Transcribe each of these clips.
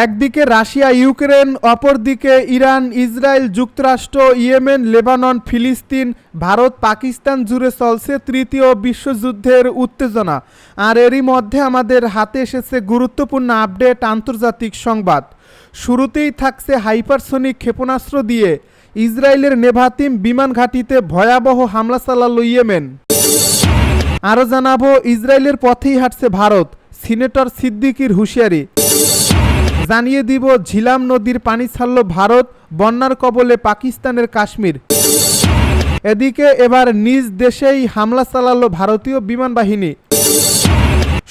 একদিকে Russia, Ukraine, অপরদিকে Iran, Israel, যুক্তরাষ্ট্র, ইয়েমেন, লেবানন, ফিলিস্তিন, ভারত, পাকিস্তান জুড়ে চলছে তৃতীয় বিশ্বযুদ্ধের উত্তেজনা। আর এরই মধ্যে আমাদের হাতে এসেছে গুরুত্বপূর্ণ আপডেট, আন্তর্জাতিক সংবাদ। শুরুতেই থাকছে হাইপারসোনিক ক্ষেপণাস্ত্র দিয়ে ইসরায়েলের নেভাতিম বিমান ঘাঁটিতে ভয়াবহ হামলা চালাল ইয়েমেন। আরও জানাব, ইসরায়েলের পথেই হাঁটছে ভারত, সিনেটর সিদ্দিকির হুঁশিয়ারি। জানিয়ে দিব, ঝিলাম নদীর পানি ছাড়ল ভারত, বন্যার কবলে পাকিস্তানের কাশ্মীর। এদিকে এবার নিজ দেশেই হামলা চালালো ভারতীয় বিমান বাহিনী।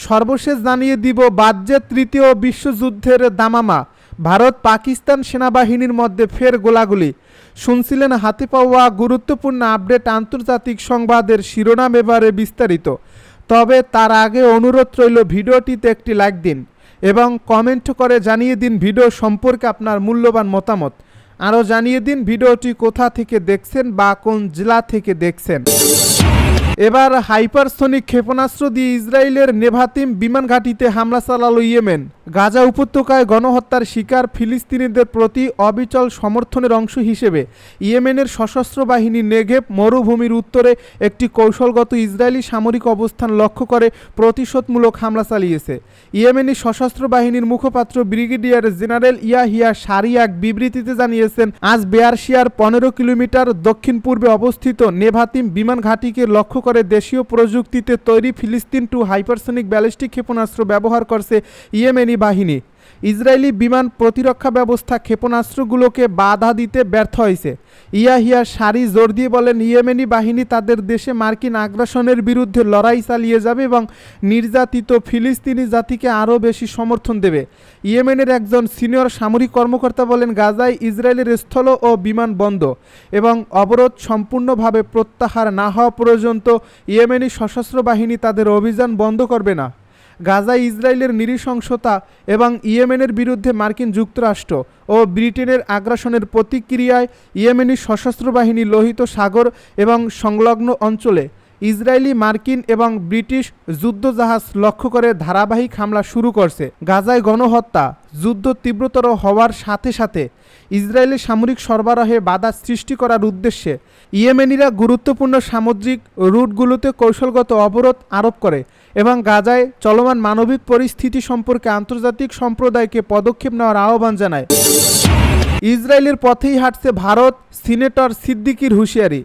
সর্বশেষ জানিয়ে দিব, বাজ্যে তৃতীয় বিশ্বযুদ্ধের দামামা। ভারত, পাকিস্তান সেনাবাহিনীর মধ্যে ফের গোলাগুলি। শুনছিলেন হাতে পাওয়া গুরুত্বপূর্ণ আপডেট আন্তর্জাতিক সংবাদের শিরোনাম এবারে বিস্তারিত। তবে তার আগে অনুরোধ রইল, ভিডিওটিতে একটি লাইক দিন। এবং কমেন্ট করে জানিয়ে দিন ভিডিও সম্পর্কে আপনার মূল্যবান মতামত। আরও জানিয়ে দিন ভিডিওটি কোথা থেকে দেখছেন বা কোন জেলা থেকে দেখছেন। এবার হাইপারসোনিক ক্ষেপণাস্ত্র দিয়ে ইসরায়েলের নেভাতিম বিমান ঘাঁটিতে হামলা চালালো ইয়েমেন। গাজা উপত্যকায় গণহত্যার শিকার ফিলিস্তিনিদের প্রতি অবিচল সমর্থনের অংশ হিসেবে ইয়েমেনের সশস্ত্র বাহিনী নেগেব মরুভূমির উত্তরে একটি কৌশলগত ইসরায়েলি সামরিক অবস্থান লক্ষ্য করে প্রতিশোধমূলক হামলা চালিয়েছে। ইয়েমেনি সশস্ত্র বাহিনীর মুখপাত্র ব্রিগেডিয়ার জেনারেল ইয়াহিয়া সারি এক বিবৃতিতে জানিয়েছেন, আজ বেয়ারশিয়ার পনেরো কিলোমিটার দক্ষিণ পূর্বে অবস্থিত নেভাতিম বিমান ঘাঁটিকে লক্ষ্য করে দেশীয় প্রযুক্তিতে তৈরি ফিলিস্তিন টু হাইপারসনিক ব্যালিস্টিক ক্ষেপণাস্ত্র ব্যবহার করছে ইয়েমেনি বাহিনী। ইসরায়েলি বিমান প্রতিরক্ষা ব্যবস্থা ক্ষেপণাস্ত্রগুলোকে বাধা দিতে ব্যর্থ হয়েছে। ইয়াহিয়া সারি জোর দিয়ে বলেন, ইয়েমেনি বাহিনী তাদের দেশে মার্কিন আগ্রাসনের বিরুদ্ধে লড়াই চালিয়ে যাবে এবং নির্যাতিত ফিলিস্তিনি জাতিকে আরও বেশি সমর্থন দেবে। ইয়েমেনের একজন সিনিয়র সামরিক কর্মকর্তা বলেন, গাজায় ইসরায়েলের স্থল ও বিমান বন্ধ এবং অবরোধ সম্পূর্ণভাবে প্রত্যাহার না হওয়া পর্যন্ত ইয়েমেনি সশস্ত্র বাহিনী তাদের অভিযান বন্ধ করবে না। গাজায় ইসরায়েলের নৃশংসতা এবং ইয়েমেনের বিরুদ্ধে মার্কিন যুক্তরাষ্ট্র ও ব্রিটেনের আগ্রাসনের প্রতিক্রিয়ায় ইয়েমেনি সশস্ত্র বাহিনী লোহিত সাগর এবং সংলগ্ন অঞ্চলে ইসরায়েলি, মার্কিন এবং ব্রিটিশ যুদ্ধজাহাজ লক্ষ্য করে ধারাবাহিক হামলা শুরু করছে। গাজায় গণহত্যা, যুদ্ধ তীব্রতর হওয়ার সাথে সাথে ইসরায়েলের সামরিক সরবরাহে বাধা সৃষ্টি করার উদ্দেশ্যে ইয়েমেনিরা গুরুত্বপূর্ণ সামুদ্রিক রুটগুলোতে কৌশলগত অবরোধ আরোপ করে। এবং গাজায় চলমান মানবিক পরিস্থিতি সম্পর্কে আন্তর্জাতিক সম্প্রদায়কে পদক্ষেপ নেওয়ার আহ্বান জানায়। ইসরায়েলের পথেই হাঁটছে ভারত, সিনেটর সিদ্দিকির হুঁশিয়ারি।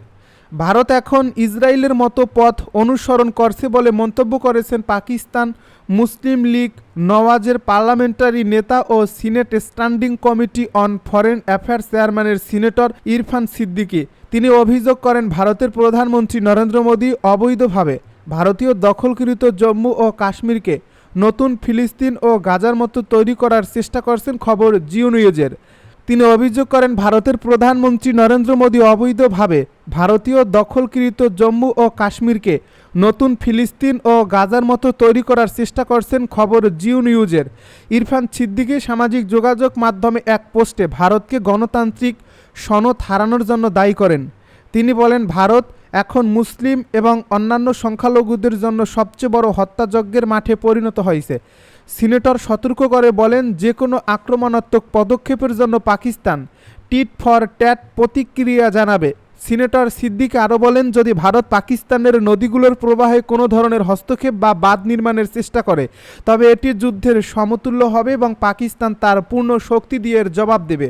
ভারত এখন ইসরায়েলের মতো পথ অনুসরণ করছে বলে মন্তব্য করেছেন পাকিস্তান মুসলিম লীগ নওয়াজের পার্লামেন্টারি নেতা ও senate standing committee on foreign affairs চেয়ারম্যানের সিনেটর ইরফান সিদ্দিকি। তিনি অভিযোগ করেন, ভারতের প্রধানমন্ত্রী নরেন্দ্র মোদী অবৈধভাবে ভারতীয় দখলকৃত জম্মু ও কাশ্মীরকে নতুন ফিলিস্তিন ও গাজার মতো তৈরি করার চেষ্টা করছেন খবর জিও নিউজের। তিনি অভিযোগ করেন, ভারতের প্রধানমন্ত্রী নরেন্দ্র মোদী অবৈধভাবে ভারতীয় দখলকৃত জম্মু ও কাশ্মীরকে নতুন ফিলিস্তিন ও গাজার মতো তৈরি করার চেষ্টা করছেন খবর জিও নিউজের। ইরফান সিদ্দিকি সামাজিক যোগাযোগ মাধ্যমে এক পোস্টে ভারতকে গণতান্ত্রিক সনদ হারানোর জন্য দায়ী করেন। তিনি বলেন, ভারত এখন মুসলিম এবং অন্যান্য সংখ্যালঘুদের জন্য সবচেয়ে বড় হত্যাযজ্ঞের মাঠে পরিণত হয়েছে। সিনেটর সতর্ক করে বলেন যে কোনো আক্রমণাত্মক পদক্ষেপের জন্য পাকিস্তান টিট ফর ট্যাট প্রতিক্রিয়া জানাবে। সিনেটর সিদ্দিক আরও বলেন, যদি ভারত পাকিস্তানের নদীগুলোর প্রবাহে কোনো ধরনের হস্তক্ষেপ বা বাঁধ নির্মাণের চেষ্টা করে, তবে এটি যুদ্ধের সমতুল্য হবে এবং পাকিস্তান তার পূর্ণ শক্তি দিয়ে এর জবাব দেবে।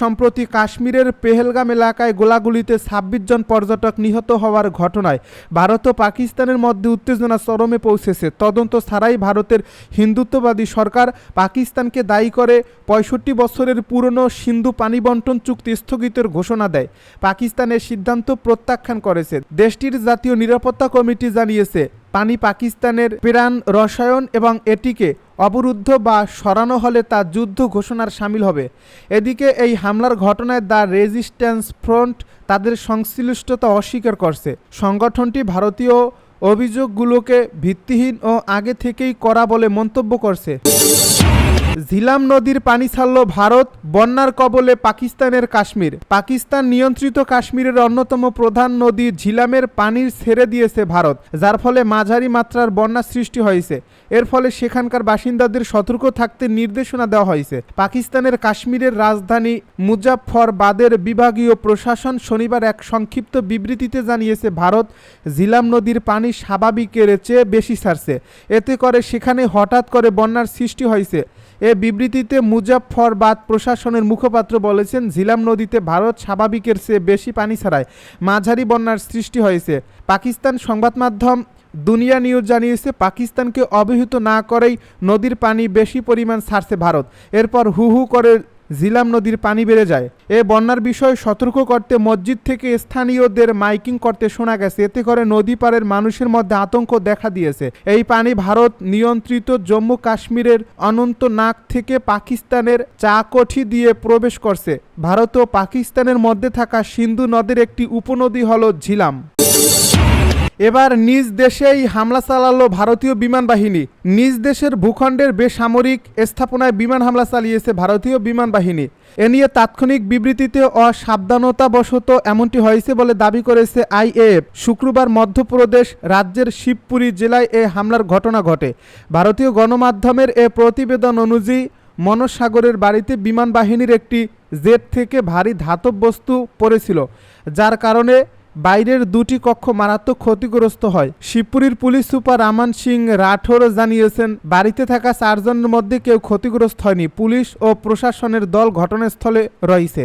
সম্প্রতি কাশ্মীরের পেহেলগাম এলাকায় গোলাগুলিতে ছাব্বিশ জন পর্যটক নিহত হওয়ার ঘটনায় ভারত ও পাকিস্তানের মধ্যে উত্তেজনা চরমে পৌঁছেছে। তদন্ত ছাড়াই ভারতের হিন্দুত্ববাদী সরকার পাকিস্তানকে দায়ী করে পঁয়ষট্টি বছরের পুরনো সিন্ধু পানি বন্টন চুক্তি স্থগিতের ঘোষণা দেয়। পাকিস্তানের সিদ্ধান্ত প্রত্যাখ্যান করেছে। দেশটির জাতীয় নিরাপত্তা কমিটি জানিয়েছে, পানি পাকিস্তানের প্রাণ রসায়ন এবং এটিকে অবরুদ্ধ বা সরানো হলে তা যুদ্ধ ঘোষণার সামিল হবে। এদিকে এই হামলার ঘটনায় দ্য রেজিস্ট্যান্স ফ্রন্ট তাদের সংশ্লিষ্টতা অস্বীকার করছে। সংগঠনটি ভারতীয় অভিযোগগুলোকে ভিত্তিহীন ও আগে থেকেই করা বলে মন্তব্য করছে। ঝিলাম নদীর পানি ছাড়ল ভারত, বন্যার কবলে পাকিস্তানের কাশ্মীর। পাকিস্তান নিয়ন্ত্রিত কাশ্মীরের অন্যতম প্রধান নদী ঝিলামের পানির ছেড়ে দিয়েছে ভারত, যার ফলে মাঝারি মাত্রার বন্যা সৃষ্টি হয়েছে। এর ফলে সেখানকার বাসিন্দাদের সতর্ক থাকতে নির্দেশনা দেওয়া হয়েছে। পাকিস্তানের কাশ্মীরের রাজধানী মুজাফফরবাদের বিভাগীয় প্রশাসন শনিবার এক সংক্ষিপ্ত বিবৃতিতে জানিয়েছে, ভারত ঝিলাম নদীর পানি স্বাভাবিকের চেয়ে বেশি ছাড়ছে। এতে করে সেখানে হঠাৎ করে বন্যার সৃষ্টি হয়েছে। এ বিবৃতিতে মুজাফফরবাদ প্রশাসনের মুখপাত্র বলেছেন, ঝিলাম নদীতে ভারত স্বাভাবিকের চেয়ে বেশি পানি ছাড়ায় মাঝারি বন্যার সৃষ্টি হয়েছে। পাকিস্তান সংবাদ মাধ্যম দুনিয়া নিউজ জানিয়েছে, পাকিস্তানকে অবহিত না করেই নদীর পানি বেশি পরিমাণ ছাড়ছে ভারত। এরপর হু হু করে ঝিলাম নদীর পানি বেড়ে যায়। এ বন্যার বিষয়ে সতর্ক করতে মসজিদ থেকে স্থানীয়দের মাইকিং করতে শোনা গেছে। এতে করে নদী পাড়ের মানুষের মধ্যে আতঙ্ক দেখা দিয়েছে। এই পানি ভারত নিয়ন্ত্রিত জম্মু কাশ্মীরের অনন্তনাগ থেকে পাকিস্তানের চাকঠি দিয়ে প্রবেশ করছে। ভারত ও পাকিস্তানের মধ্যে থাকা সিন্ধু নদের একটি উপনদী হল ঝিলাম। এবার নিজ দেশেই হামলা চালালো ভারতীয় বিমান বাহিনী। নিজ দেশের ভূখণ্ডের বেসামরিক স্থাপনায় বিমান হামলা চালিয়েছে ভারতীয় বিমান বাহিনী। এ নিয়ে তাৎক্ষণিক বিবৃতিতে অসাবধানতাবশত এমনটি হয়েছে বলে দাবি করেছে আইএএফ শুক্রবার মধ্যপ্রদেশ রাজ্যের শিবপুরী জেলায় এ হামলার ঘটনা ঘটে। ভারতীয় গণমাধ্যমের এ প্রতিবেদন অনুযায়ী মনোজ সাগরের বাড়িতে বিমান বাহিনীর একটি জেট থেকে ভারী ধাতব বস্তু পড়েছিল, যার কারণে বাইরের দুটি কক্ষ মারাত্মক ক্ষতিগ্রস্ত হয়। শিবপুরীর পুলিশ সুপার আমান সিং রাঠোর জানিয়েছেন, বাড়িতে থাকা চারজনের মধ্যে কেউ ক্ষতিগ্রস্ত হয়নি। পুলিশ ও প্রশাসনের দল ঘটনাস্থলে রয়েছে।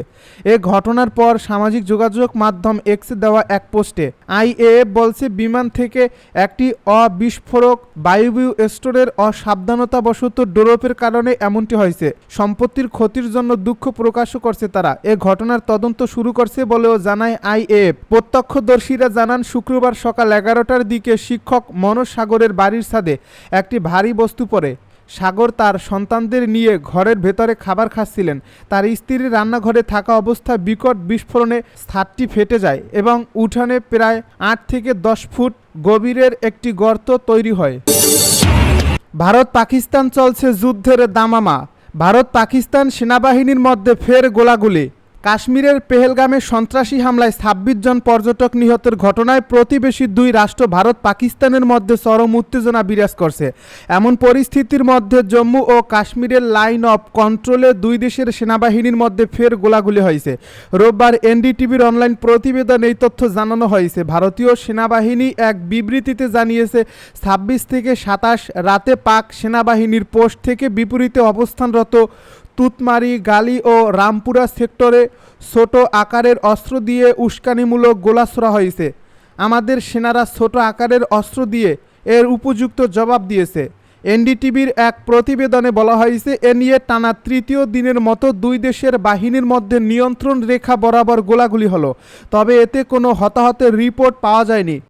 এ ঘটনার পর সামাজিক যোগাযোগ মাধ্যম এক্স দেওয়া এক পোস্টে আইএএফ বলছে, বিমান থেকে একটি অবিস্ফোরক বায়ুবীয় স্টোরের অসাবধানতাবশত ডোরপের কারণে এমনটি হয়েছে। সম্পত্তির ক্ষতির জন্য দুঃখ প্রকাশও করছে তারা। এ ঘটনার তদন্ত শুরু করছে বলেও জানায় আইএএফ প্রত্যক্ষদর্শীরা জানান, শুক্রবার সকাল এগারোটার দিকে শিক্ষক মনোজ সাগরের বাড়ির ছাদে একটি ভারী বস্তু পড়ে। সাগর তার সন্তানদের নিয়ে ঘরের ভেতরে খাবার খাচ্ছিলেন। তার স্ত্রীর রান্নাঘরে থাকা অবস্থা বিকট বিস্ফোরণে ছাদটি ফেটে যায় এবং উঠানে প্রায় আট থেকে দশ ফুট গভীরের একটি গর্ত তৈরি হয়। ভারত পাকিস্তান চলছে যুদ্ধের দামামা। ভারত পাকিস্তান সেনাবাহিনীর মধ্যে ফের গোলাগুলি। কাশ্মীরের পেহেলগামে সন্ত্রাসী হামলায় ছাব্বিশ জন পর্যটক নিহতের ঘটনায় প্রতিবেশী দুই রাষ্ট্র ভারত পাকিস্তানের মধ্যে চরম উত্তেজনা বিরাজ করছে। এমন পরিস্থিতির মধ্যে জম্মু ও কাশ্মীরের লাইন অফ কন্ট্রোলে দুই দেশের সেনাবাহিনীর মধ্যে ফের গোলাগুলি হয়েছে। রোববার এনডিটিভির অনলাইন প্রতিবেদন এই তথ্য জানানো হয়েছে। ভারতীয় সেনাবাহিনী এক বিবৃতিতে জানিয়েছে, ছাব্বিশ থেকে সাতাশ রাতে পাক সেনাবাহিনীর পোস্ট থেকে বিপরীতে অবস্থানরত তুতমারি, গালি ও রামপুরা সেক্টরে ছোট আকারের অস্ত্র দিয়ে উস্কানিমূলক গোলাছোড়া হয়েছে। আমাদের সেনারা ছোট আকারের অস্ত্র দিয়ে এর উপযুক্ত জবাব দিয়েছে। এনডিটিভির এক প্রতিবেদনে বলা হয়েছে, এ নিয়ে টানা তৃতীয় দিনের মতো দুই দেশের বাহিনীর মধ্যে নিয়ন্ত্রণ রেখা বরাবর গোলাগুলি হলো। তবে এতে কোনো হতাহতের রিপোর্ট পাওয়া যায়নি।